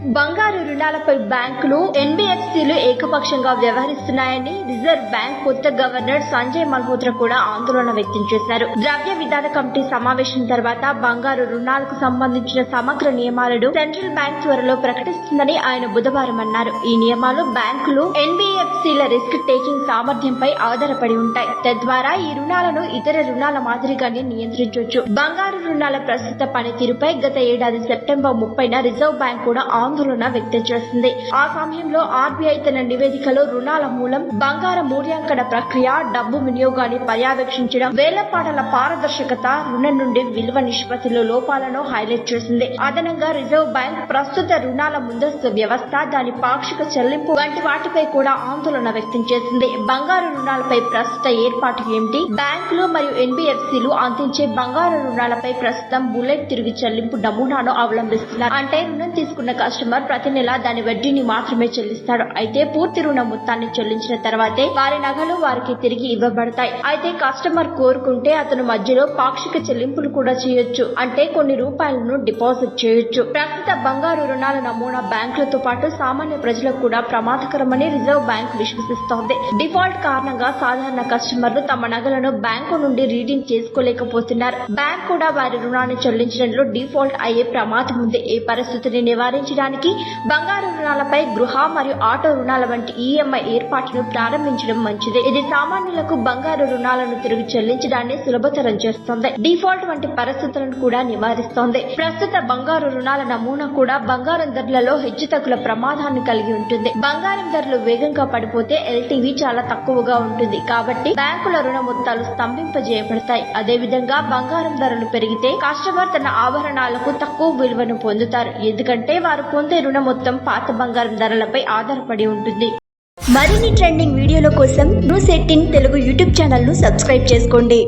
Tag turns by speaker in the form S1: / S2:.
S1: బంగారు రుణాలపై బ్యాంకులు ఎన్బిఎఫ్సిలు ఏకపక్షంగా వ్యవహరిస్తున్నాయని రిజర్వ్ బ్యాంక్ కొత్త గవర్నర్ సంజయ్ మల్హోత్రా కూడా ఆందోళన వ్యక్తం చేశారు. ద్రవ్య విధాన కమిటీ సమావేశం తర్వాత బంగారు రుణాలకు సంబంధించిన సమగ్ర నియమాలను సెంట్రల్ బ్యాంక్ త్వరలో ప్రకటిస్తుందని ఆయన బుధవారం అన్నారు. ఈ నియమాలు బ్యాంకులు ఎన్బిఎఫ్సిల రిస్క్ టేకింగ్ సామర్థ్యంపై ఆధారపడి ఉంటాయి. తద్వారా ఈ రుణాలను ఇతర రుణాల మాదిరిగానే నియంత్రించవచ్చు బంగారు రుణాల ప్రస్తుత పనితీరుపై గత ఏడాది సెప్టెంబర్ ముప్పైన రిజర్వ్ బ్యాంక్ కూడా ఆందోళన వ్యక్తం చేసింది ఆ సమయంలో ఆర్బీఐ తన నివేదికలో రుణాల మూలం బంగార మూల్యాంకన ప్రక్రియ డబ్బు వినియోగాన్ని పర్యవేక్షించడం వేలపాటల పారదర్శకత రుణం నుండి విలువ నిష్పత్తిలో లోపాలను హైలైట్ చేసింది అదనంగా రిజర్వ్ బ్యాంక్ ప్రస్తుత రుణాల ముందస్తు వ్యవస్థ దాని పాక్షిక చెల్లింపు వంటి వాటిపై కూడా ఆందోళన వ్యక్తం చేసింది బంగారు రుణాలపై ప్రస్తుత ఏర్పాటు ఏమిటి? బ్యాంకులు మరియు ఎన్బిఎఫ్సిలు అందించే బంగారు రుణాలపై ప్రస్తుతం బుల్లెట్ తిరిగి చెల్లింపు నమూనాను అవలంబిస్తున్నారు. అంటే రుణం తీసుకున్న కస్టమర్ ప్రతి నెల దాని వడ్డీని మాత్రమే చెల్లిస్తాడు అయితే పూర్తి రుణ మొత్తాన్ని చెల్లించిన తర్వాతే వారి నగలు వారికి తిరిగి ఇవ్వబడతాయి. అయితే కస్టమర్ కోరుకుంటే అతను మధ్యలో పాక్షిక చెల్లింపులు కూడా చేయొచ్చు. అంటే కొన్ని రూపాయలను డిపాజిట్ చేయొచ్చు. ప్రస్తుత బంగారు రుణాల నమూనా బ్యాంకులతో పాటు సామాన్య ప్రజలకు కూడా ప్రమాదకరమని రిజర్వ్ బ్యాంక్ విశ్వసిస్తోంది. డిఫాల్ట్ కారణంగా సాధారణ కస్టమర్లు తమ నగలను బ్యాంకు నుండి రీడింగ్ చేసుకోలేకపోతున్నారు. బ్యాంక్ కూడా వారి రుణాన్ని చెల్లించడంలో డిఫాల్ట్ అయ్యే ప్రమాదం ఉంది. ఈ పరిస్థితిని నివారించడానికి బంగారు రుణాలపై గృహ మరియు ఆటో రుణాల వంటి ఈఎంఐ ఏర్పాటును ప్రారంభించడం మంచిది. ఇది సామాన్యులకు బంగారు రుణాలను తిరిగి చెల్లించడాన్ని సులభతరం చేస్తుంది. డిఫాల్ట్ వంటి పరిస్థితులను కూడా నివారిస్తోంది. ప్రస్తుత బంగారు రుణాల నమూనా కూడా బంగారం ధరలలో హెచ్చుతగ్గుల ప్రమాదాన్ని కలిగి ఉంటుంది. బంగారం ధరలు వేగంగా పడిపోతే ఎల్టీవీ చాలా తక్కువగా ఉంటుంది. కాబట్టి బ్యాంకుల రుణ మొత్తాలు స్తంభింపజేయబడతాయి. అదేవిధంగా బంగారం ధరలు పెరిగితే కస్టమర్ తన ఆభరణాలకు తక్కువ విలువను పొందుతారు. ఎందుకంటే వారు పొందే రుణ మొత్తం పాత బంగారం ధరలపై ఆధారపడి ఉంటుంది. మరిన్ని ట్రెండింగ్ వీడియోల కోసం న్యూస్ ఎయిటీన్ తెలుగు యూట్యూబ్ ఛానల్ను సబ్స్క్రైబ్ చేసుకోండి.